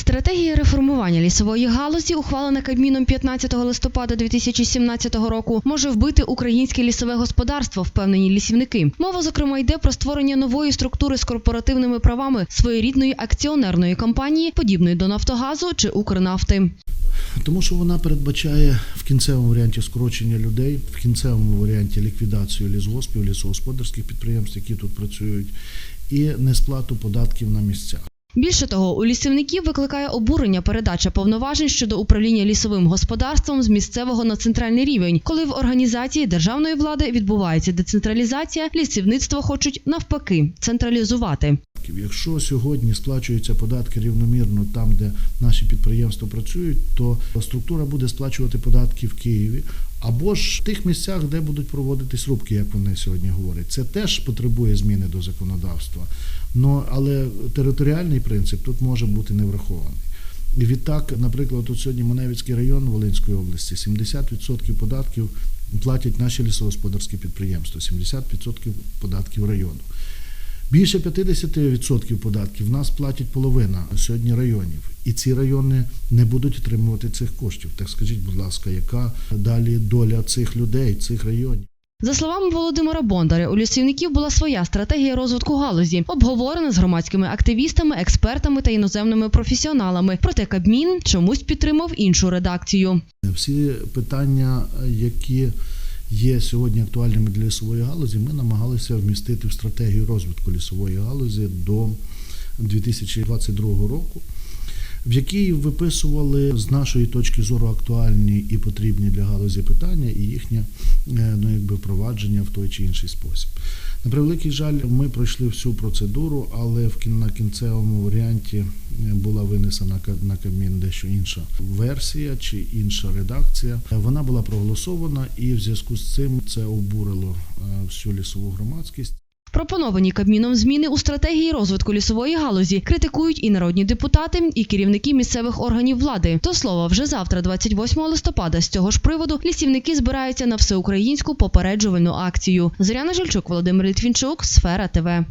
Стратегія реформування лісової галузі, ухвалена Кабміном 15 листопада 2017 року, може вбити українське лісове господарство, впевнені лісівники. Мова зокрема йде про створення нової структури з корпоративними правами своєрідної акціонерної компанії, подібної до Нафтогазу чи Укрнафти. Тому що вона передбачає в кінцевому варіанті скорочення людей, в кінцевому варіанті ліквідацію лісгоспів, лісогосподарських підприємств, які тут працюють, і несплату податків на місцях. Більше того, у лісівників викликає обурення передача повноважень щодо управління лісовим господарством з місцевого на центральний рівень, коли в організації державної влади відбувається децентралізація, лісівництво хочуть навпаки централізувати. Якщо сьогодні сплачуються податки рівномірно там, де наші підприємства працюють, то структура буде сплачувати податки в Києві або ж в тих місцях, де будуть проводитись рубки, як вони сьогодні говорять. Це теж потребує зміни до законодавства. Но, але територіальний принцип тут може бути не врахований. І відтак, наприклад, тут сьогодні Маневицький район Волинської області 70% податків платять наші лісогосподарські підприємства, 70% податків району. Більше 50% податків в нас платять половина сьогодні районів, і ці райони не будуть отримувати цих коштів. Так скажіть, будь ласка, яка далі доля цих людей, цих районів? За словами Володимира Бондаря, у лісівників була своя стратегія розвитку галузі, обговорена з громадськими активістами, експертами та іноземними професіоналами. Проте Кабмін чомусь підтримав іншу редакцію. Всі питання, які є сьогодні актуальними для лісової галузі, ми намагалися вмістити в стратегію розвитку лісової галузі до 2022 року, в якій виписували з нашої точки зору актуальні і потрібні для галузі питання і їхнє е, ну, якби, впровадження в той чи інший спосіб. На превеликий жаль, ми пройшли всю процедуру, але в на кінцевому варіанті е, була винесена на Кабмін дещо інша версія чи інша редакція. Е, Вона була проголосована, і в зв'язку з цим це обурило е, всю лісову громадськість. Пропоновані Кабміном зміни у стратегії розвитку лісової галузі критикують і народні депутати, і керівники місцевих органів влади. До слова, вже завтра, 28 листопада, з цього ж приводу лісівники збираються на всеукраїнську попереджувальну акцію. Зоряна Жильчук, Володимир Літвінчук, Сфера ТВ.